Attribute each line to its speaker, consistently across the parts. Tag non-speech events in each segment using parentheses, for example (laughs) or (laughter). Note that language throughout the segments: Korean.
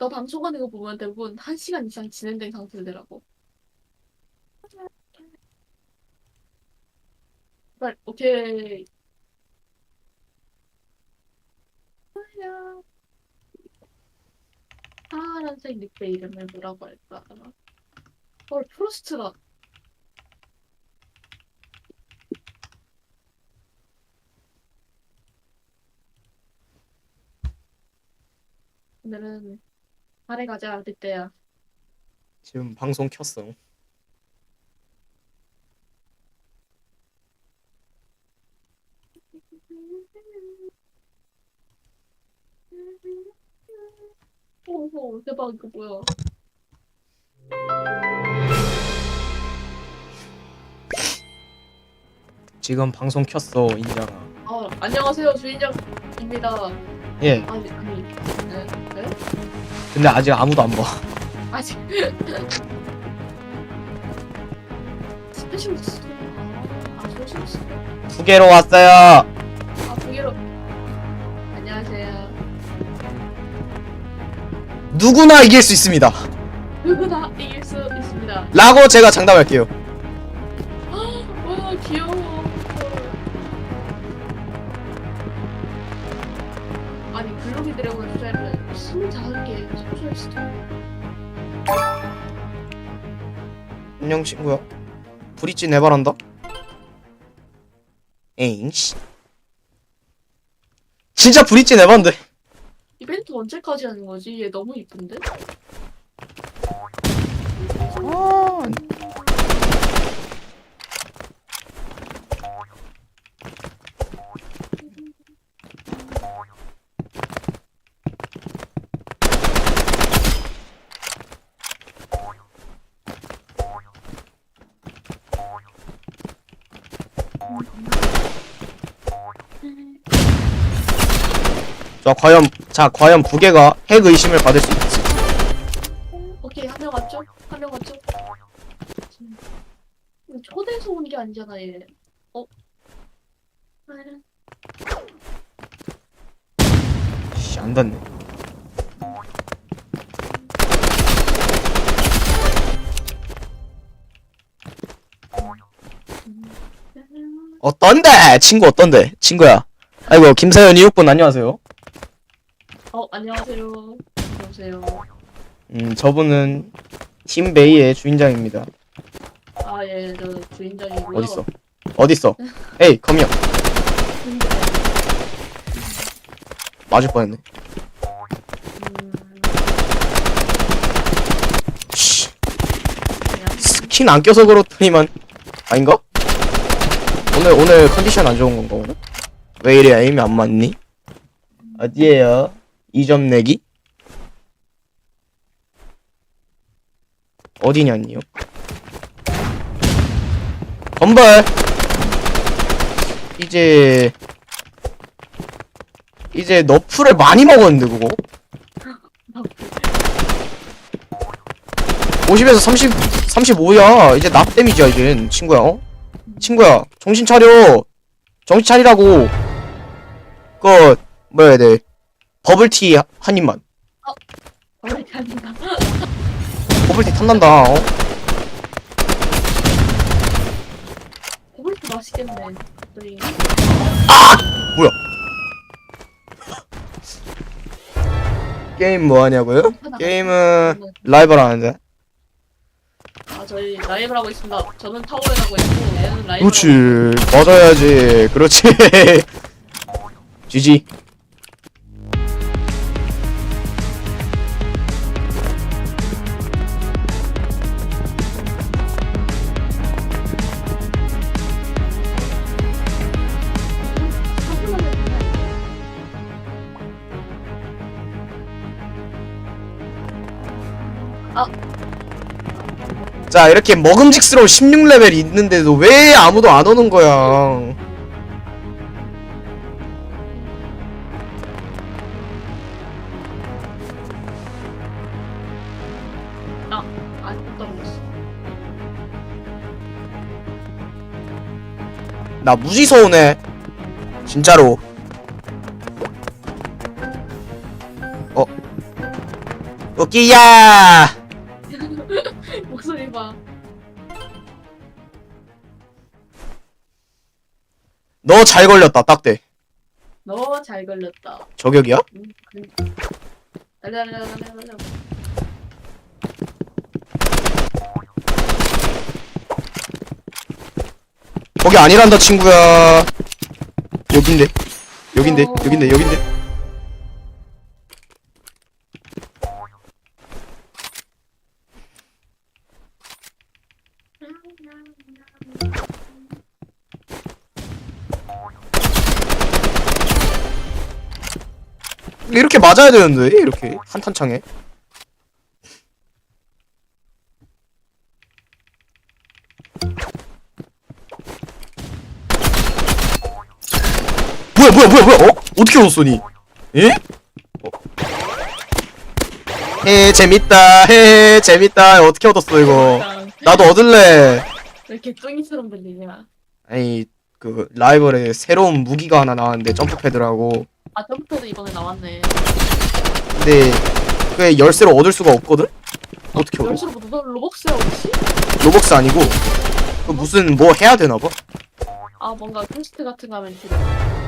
Speaker 1: 너 방송하는 거 보면 대부분 1시간 이상 진행된 상태더라고. 빨리, 오케이. 파란색 닉베 이름을 뭐라고 할까? 헐, 프로스트다. 오늘은 발에 가자, 늑대야.
Speaker 2: 지금 방송 켰어.
Speaker 1: 오, 대박, 이거 뭐야.
Speaker 2: 지금 방송 켰어 인자가.
Speaker 1: 아, 안녕하세요, 주인장입니다.
Speaker 2: 예.
Speaker 1: 아니, 아니, 네? 네?
Speaker 2: 근데 아직 아무도 안 봐.
Speaker 1: 아직. 스페셜. 아, 스페셜.
Speaker 2: 두 개로 왔어요.
Speaker 1: 아, 부기로. 안녕하세요.
Speaker 2: 누구나 이길 수 있습니다.
Speaker 1: 누구나 이길 수 있습니다.
Speaker 2: 라고 제가 장담할게요.
Speaker 1: 아니, 글로기 드래곤 스타일은 25개 스페셜 스토리.
Speaker 2: 안녕 친구야. 브릿지 내발한다. 에잉씨. 진짜 브릿지 내봤는데.
Speaker 1: 이벤트 언제까지 하는 거지? 얘 너무 이쁜데?
Speaker 2: 아, 자 과연 자 과연 부계가 핵 의심을 받을 수 있지.
Speaker 1: 오케이, 한 명 왔죠? 한 명 왔죠? 음. 초대해서 온 게 아니잖아, 얘. 어? 아니라.
Speaker 2: 씨안 닿네. 어떤데? 친구 어떤데? 친구야. 아이고 김사연 이웃분 안녕하세요.
Speaker 1: 어, 안녕하세요. 안녕하세요.
Speaker 2: 음 저분은 팀 베이의 주인장입니다.
Speaker 1: 아, 예, 저 주인장이고요.
Speaker 2: 어딨어? 어딨어? (laughs) 에이 컴이요.
Speaker 1: 근데,
Speaker 2: 맞을 뻔했네.
Speaker 1: 음,
Speaker 2: 씨,
Speaker 1: 그냥.
Speaker 2: 스킨 안 껴서 그렇더니만 아닌가? 오늘 오늘 컨디션 안 좋은 건가 오늘? 왜 이래 에임이 안 맞니? 어디에요? 2점 내기? 어디냐니요? 건발! 이제 이제 너프를 많이 먹었는데 그거? 50에서 30 35야. 이제 납 데미지야 이젠. 친구야 어? 친구야 정신 차려. 정신 차리라고. 그 뭐야 돼 버블티 한 입만. 버블티 탐난다 어?
Speaker 1: 버블티 맛있겠네. 갑자기.
Speaker 2: 게임 뭐 하냐고요? 게임은 라이벌 하는데
Speaker 1: 아, 저희 라이브 하고 있습니다. 저는 타워에 하고 있고, 얘는 라이브.
Speaker 2: 그렇지 맞아야지 그렇지 (laughs) GG 자 이렇게 먹음직스러운 16레벨이 있는데도 왜 아무도 안 오는 거야?
Speaker 1: 안 떨어졌어.
Speaker 2: 나 무지 서운해 진짜로. 어. 토끼야 너 잘 걸렸다 딱대
Speaker 1: 너 잘 걸렸다.
Speaker 2: 저격이야?
Speaker 1: 음, 그... 랄랄랄랄랄랄.
Speaker 2: 거기 아니란다 친구야 여긴데 여긴데
Speaker 1: 어.
Speaker 2: 여긴데 여긴데 이렇게 맞아야 되는데 이렇게 한탄창에 뭐야 뭐야 뭐야 뭐야 어? 어떻게 얻었어 니? 예? 어. 해 재밌다 해 재밌다 어떻게 얻었어 이거 나도 얻을래
Speaker 1: 왜 이렇게 쫑이처럼 들리냐?
Speaker 2: 아니 그 라이벌에 새로운 무기가 하나 나왔는데 점프 패드라고
Speaker 1: 아 점프도 이번에 나왔네.
Speaker 2: 근데 그게 열쇠로 얻을 수가 없거든? 어떻게 얻어?
Speaker 1: 열쇠로 뭐 로벅스야 혹시?
Speaker 2: 로벅스 아니고 그 무슨 뭐 해야 되나 봐
Speaker 1: 아 뭔가 퀘스트 같은 거 하면 필요.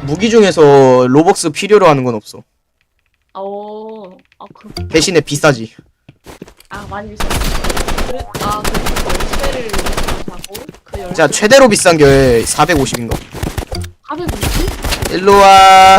Speaker 2: 무기 중에서 로벅스 필요로 하는 건 없어
Speaker 1: 아, 오, 아 그럼
Speaker 2: 대신에 비싸지
Speaker 1: 아 많이 비싸. 그래, 아 그래서 열쇠를 사고 그 열쇠.
Speaker 2: 자 최대로 비싼 게 450인가
Speaker 1: 450?
Speaker 2: 일로 와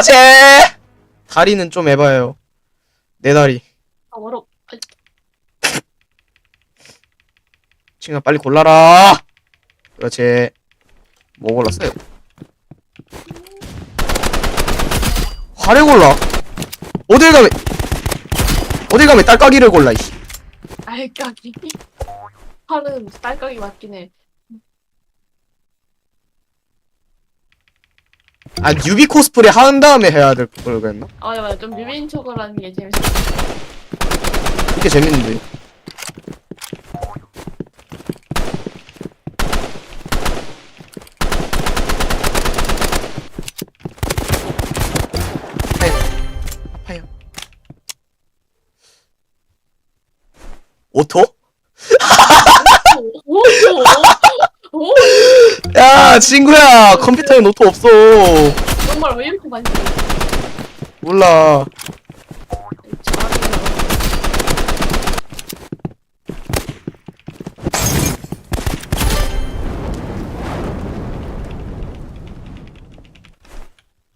Speaker 2: 그렇지 다리는 좀 에바예요. 내 다리.
Speaker 1: 아 멀어. 아,
Speaker 2: 친구야 빨리 골라라. 그렇지. 뭐 골랐어요? 화를 골라. 어딜 가면 어딜 가면 딸깍이를 골라 이씨. (laughs)
Speaker 1: 알까기. 팔은 딸깍이 맞긴 해.
Speaker 2: 아 뉴비 코스프레 한 다음에 해야 될 걸 그랬나?
Speaker 1: 아 맞아 좀 뮤빈 척을 하는 게 재밌어.
Speaker 2: 그게 재밌는데 아파요 아파요 오토?
Speaker 1: 오, 오, 오, 오,
Speaker 2: 야 친구야 컴퓨터엔 오토 없어
Speaker 1: 정말 왜 이렇게 많이 들어?
Speaker 2: 몰라.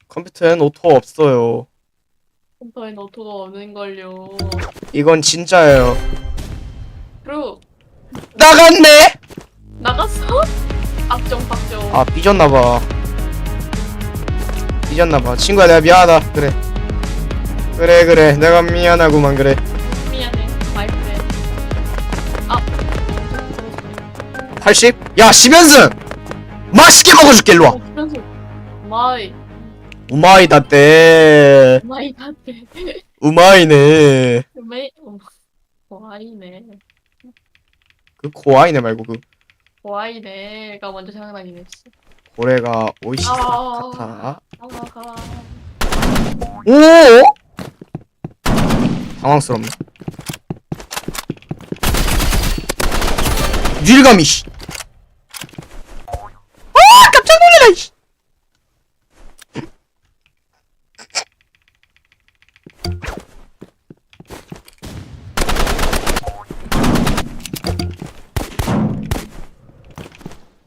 Speaker 2: 컴퓨터엔 오토 없어요
Speaker 1: 컴퓨터엔 오토가 없는 걸요.
Speaker 2: 이건 진짜예요
Speaker 1: 그리고
Speaker 2: 나갔네
Speaker 1: 나갔어? 박정 박정.
Speaker 2: 아 삐졌나봐. 삐졌나봐. 친구야 내가 미안하다. 그래. 그래 그래. 내가 미안하구만 그래.
Speaker 1: 미안해. 마이 프렌. 아.
Speaker 2: 80? 야 10연승! 맛있게 먹어줄게 일로와.
Speaker 1: 어, 그래서 마이.
Speaker 2: 우마이다 때
Speaker 1: 마이 다데
Speaker 2: 우마이네.
Speaker 1: 메이 어, 와이네.
Speaker 2: 그 고아이네 말고 그
Speaker 1: 와이네가 먼저 생각나긴 했어.
Speaker 2: 고래가 오이시
Speaker 1: 아. 아가
Speaker 2: 오 당황스럽네 윌감이 씨 아! 깜짝 놀래라 이씨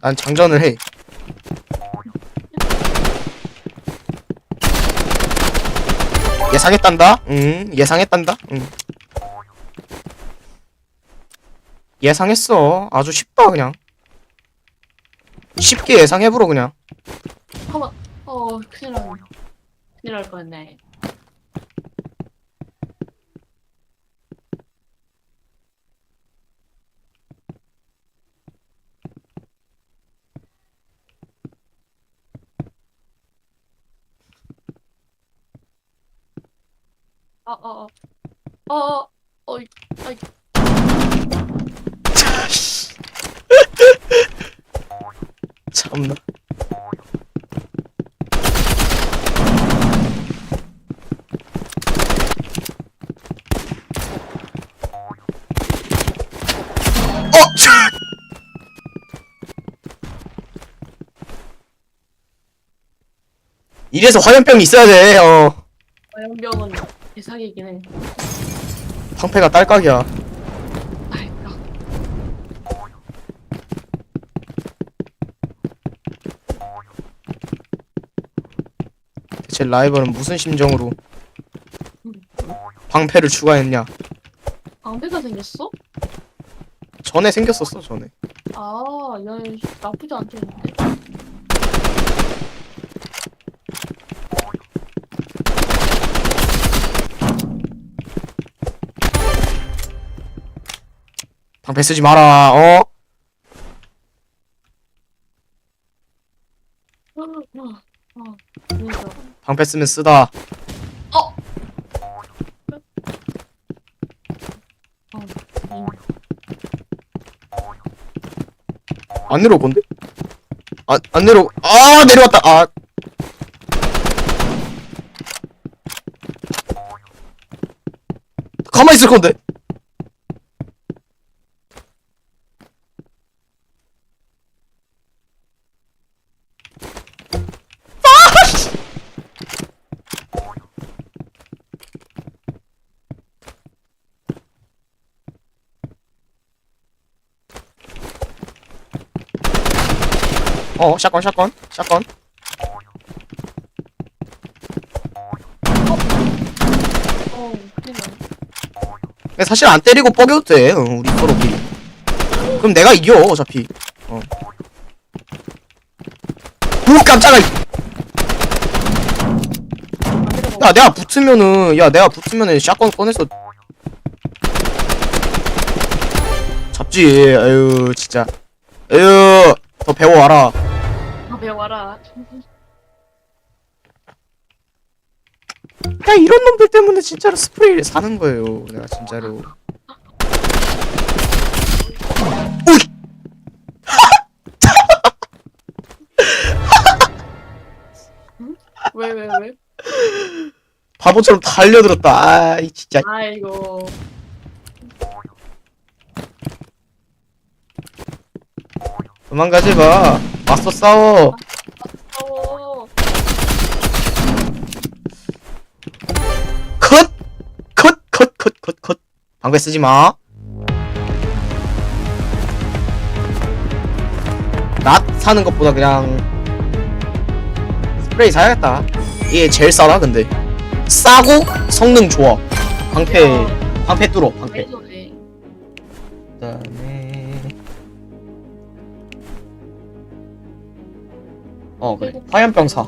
Speaker 2: 난 장전을 해 예상했단다. 응, 예상했단다. 응. 예상했어. 아주 쉽다 그냥. 쉽게 예상해보러 그냥.
Speaker 1: 한번 어, 큰일 났네. 큰일 날 뻔했네. 어, 어, 어, 어, 어, 이- 아이, (laughs)
Speaker 2: 참나. 어! 이래서 화염병이 있어야 돼, 어.
Speaker 1: 대사기긴 해.
Speaker 2: 방패가 딸깍이야. 대체 라이벌은 무슨 심정으로 방패를 추가했냐?
Speaker 1: 방패가 생겼어?
Speaker 2: 전에 생겼었어, 전에.
Speaker 1: 아, 야, 나쁘지 않겠는데?
Speaker 2: 방패 쓰지 마라, 어? 방패 쓰면 쓰다.
Speaker 1: 어!
Speaker 2: 안 내려올 건데? 안, 안 내려, 아, 내려왔다, 아. 가만히 있을 건데? 어, 샷건, 샷건, 샷건.
Speaker 1: 어.
Speaker 2: 근데 사실 안 때리고 뻐겨도 돼, 어, 우리 서로끼리. 그럼 내가 이겨, 어차피. 어. 오, 깜짝아! 야, 내가 붙으면은, 야, 내가 붙으면은 샷건 꺼내서. 잡지, 아유, 진짜. 아유, 더 배워와라.
Speaker 1: 아, 배워라.
Speaker 2: 야, 이런 놈들 때문에 진짜로 스프레이를 사는 거예요. 내가 진짜로. (laughs)
Speaker 1: 왜, 왜, 왜?
Speaker 2: 바보처럼 달려들었다. 아이, 진짜.
Speaker 1: 아이고.
Speaker 2: 도망가지 마. 맞서 싸워.
Speaker 1: 어,
Speaker 2: 컷! 컷! 컷! 컷! 컷! 컷! 방패 쓰지 마. 낫 사는 것보다 그냥 스프레이 사야겠다. 이게 제일 싸다 근데. 싸고 성능 좋아. 방패 방패 뚫어 화염병 사.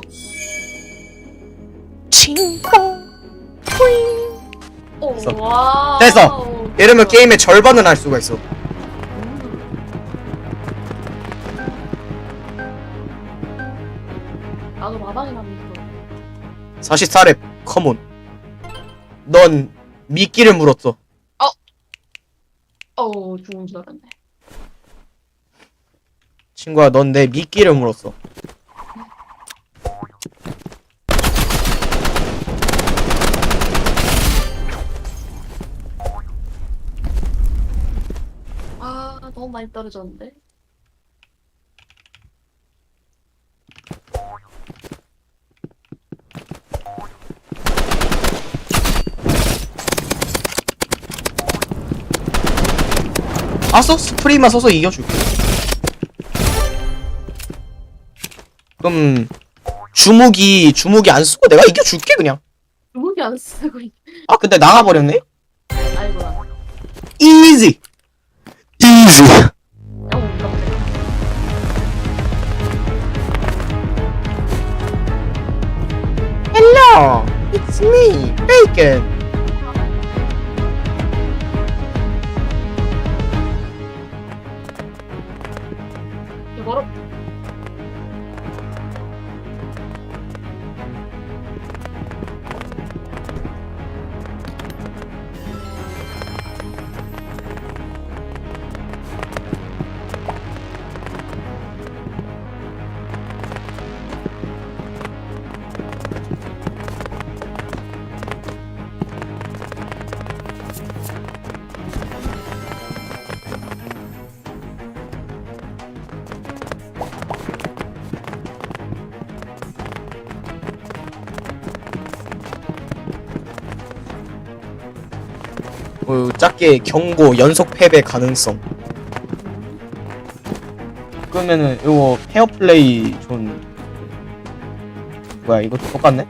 Speaker 1: 어,
Speaker 2: 됐어.
Speaker 1: 와.
Speaker 2: 됐어. 이러면 게임의 절반은 할 수가 있어.
Speaker 1: 나도 마당에 남있어.
Speaker 2: 44렙 커먼. 넌 미끼를 물었어.
Speaker 1: 어우, 죽은 줄 알았네.
Speaker 2: 친구야, 넌 내 미끼를 물었어.
Speaker 1: 아, 너무 많이 떨어졌는데?
Speaker 2: 알았어? 스프레이만 써서 이겨줄게. 그럼 주무기 주무기 안 쓰고 내가 이겨줄게 그냥.
Speaker 1: 주먹이 안 쓰고 있...
Speaker 2: 아 근데 나가버렸네.
Speaker 1: 아이고.
Speaker 2: 이지.
Speaker 1: 야,
Speaker 2: it's me, bacon. 작게 경고 연속 패배 가능성. 그러면은 이거 페어플레이 존 뭐야 이거 똑같네?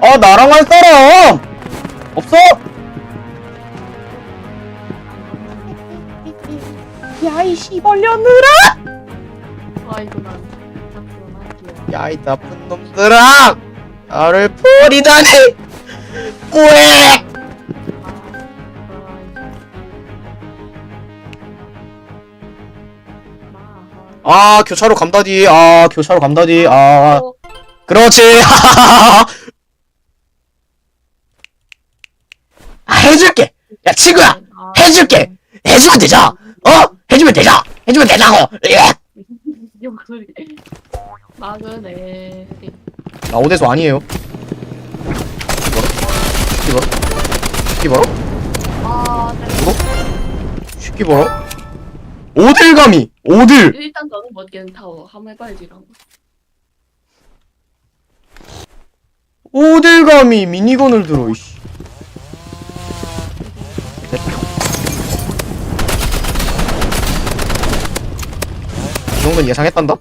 Speaker 2: 아 나랑 할 사람 없어? 야이 씨벌려느라!
Speaker 1: 아 이거 난 작품 할게요.
Speaker 2: 야이 나쁜 놈들아! 나를 버리다니! 뿌에! 아 교차로 감다디. 아 교차로 감다디. 아.
Speaker 1: 어,
Speaker 2: 그렇지. (laughs) 아, 해줄게. 야 친구야.
Speaker 1: 아,
Speaker 2: 해줄게. 해주면 되죠? 어? 해주면 되죠? 해주면 되자고. 예.
Speaker 1: 욕소리. 막으네.
Speaker 2: 나 오대수 아니에요 쉽게 벌어 쉽게 벌어
Speaker 1: 아, 네.
Speaker 2: 쉽게 벌어 오들감이 오들
Speaker 1: 일단 너는 멋있는 타워 한번 해봐야지 거.
Speaker 2: 오들감이 미니건을 들어 이씨. 이 정도는 예상했단다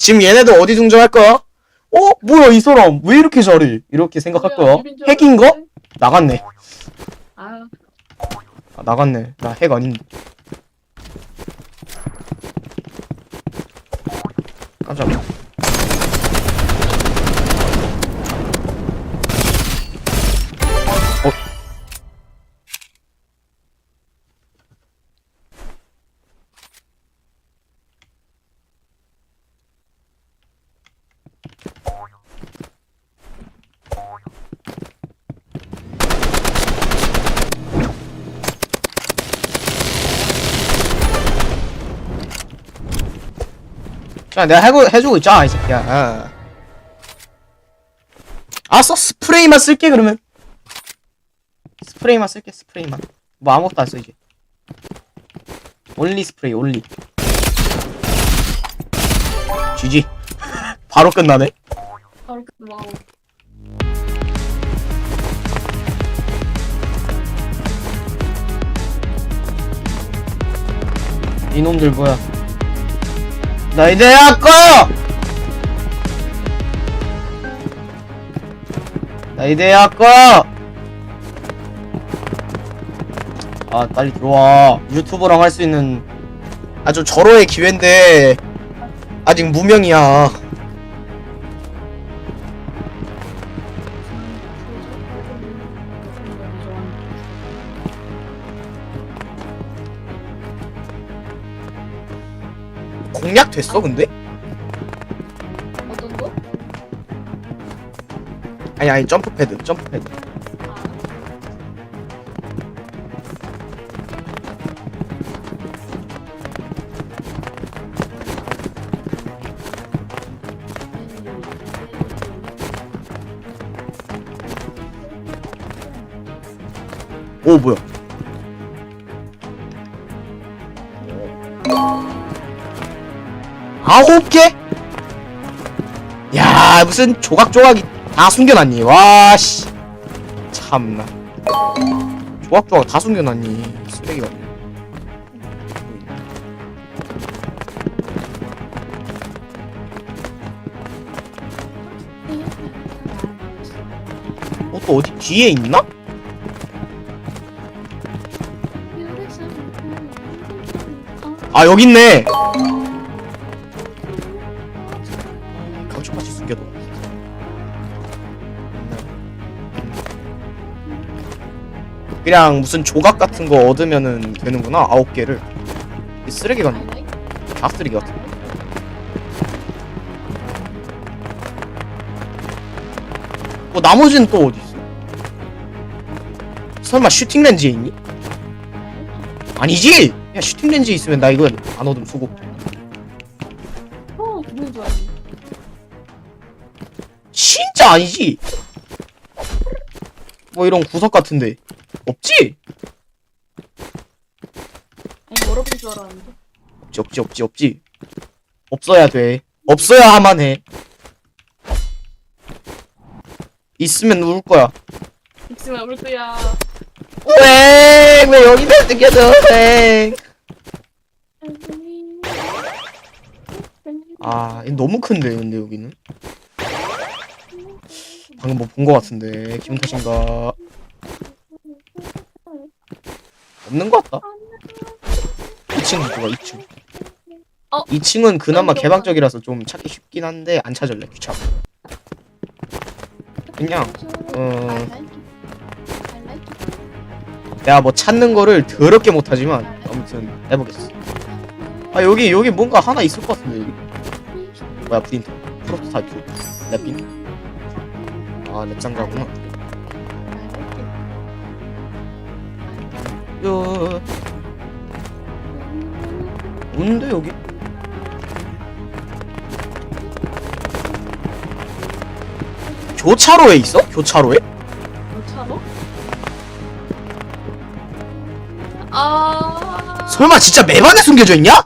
Speaker 2: 지금 얘네들 어디 등장할 거야? 어? 뭐야 이 사람 왜 이렇게 잘해? 이렇게 생각할 거야 핵인 거?
Speaker 1: 줄
Speaker 2: 나갔네
Speaker 1: 아,
Speaker 2: 아, 나갔네. 나 핵 아닌데. 깜짝이야. 자, 내가 해고, 해주고 있잖아, 이 새끼야. 아. 알았어, 스프레이만 쓸게, 그러면. 스프레이만 쓸게, 스프레이만. 뭐 아무것도 안 써, 이제. 올리 스프레이, 올리. GG. (laughs) 바로 끝나네.
Speaker 1: 바로 그 와우.
Speaker 2: 이놈들 뭐야. 거! 나이 대학 거! 아, 빨리 들어와. 유튜버랑 할 수 있는 아주 절호의 기회인데, 아직 무명이야. 공략 됐어, 근데?
Speaker 1: 어떤 거?
Speaker 2: 아니, 아니, 점프 패드, 점프 패드.
Speaker 1: 아,
Speaker 2: 오, 뭐야. 아홉 개? 야 무슨 조각조각이 다 숨겨놨니? 와씨. 참나. 조각조각 다 숨겨놨니? 쓰레기 같네. 어, 또 어디? 뒤에 있나? 아 여기 있네. 그냥 무슨 조각 같은 거 얻으면은 되는구나 아홉 개를 이 쓰레기 같네 다 쓰레기 같아 뭐 나머지는 또 어디 있어 설마 슈팅 렌즈에 있니? 아니지! 야 슈팅 렌즈에 있으면 나 이거 안 얻으면 수고
Speaker 1: 어, 기분이 좋아지.
Speaker 2: 진짜 아니지. 뭐 이런 구석 같은데 없지?
Speaker 1: 아니, 여러분 줄 알았는데.
Speaker 2: 없지 없지 없지 없지. 없어야 돼. 없어야만 해. 있으면 울 거야.
Speaker 1: 있으면 울 거야.
Speaker 2: 왜? 왜 여기다 뜯겨져? 왜? 아, 이거 너무 큰데 근데 여기는. 방금 뭐 본 거 같은데 기분 탓인가? 없는 거 같다. 2층 누가 2층.
Speaker 1: 어?
Speaker 2: 2층은 그나마 개방적이라서 좀 찾기 쉽긴 한데 안 찾을래 귀찮아. 그냥 어. 내가 뭐 찾는 거를 더럽게 못하지만 아무튼 해보겠어. 아 여기 여기 뭔가 하나 있을 것 같은데 여기. 뭐야 프린터 프로토타입 랩핑 아 랩상자구나 요 뭔데 여기 교차로에 있어? 교차로에?
Speaker 1: 차로? 아.
Speaker 2: 설마 진짜 맵 안에 숨겨져 있냐?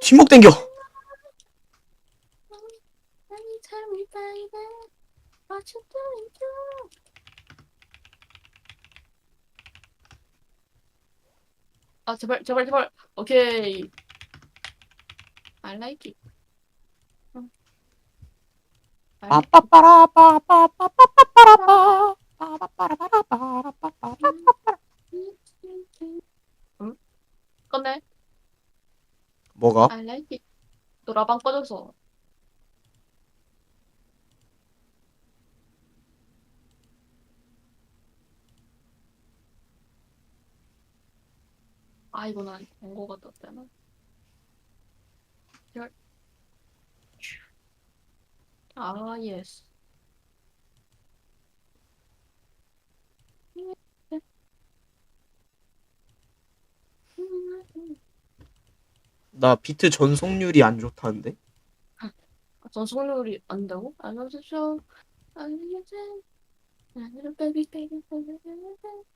Speaker 2: 뒷목 땡겨
Speaker 1: 아 제발 제발 제발. 오케이. I like it. 응. I like it.
Speaker 2: 빠빠빠라빠빠빠빠빠라빠 빠빠빠라빠라빠라빠
Speaker 1: 꺼내.
Speaker 2: 뭐가?
Speaker 1: I like it. 노라방 꺼져서. 아 이거 난 광고가 떴다나 열. 아 예스
Speaker 2: 나 비트 전송률이 안 좋다는데?
Speaker 1: 전속률이 안 된다고? 안 하죠. 아니 이제 나는 베이비 베이비 베이비 베이비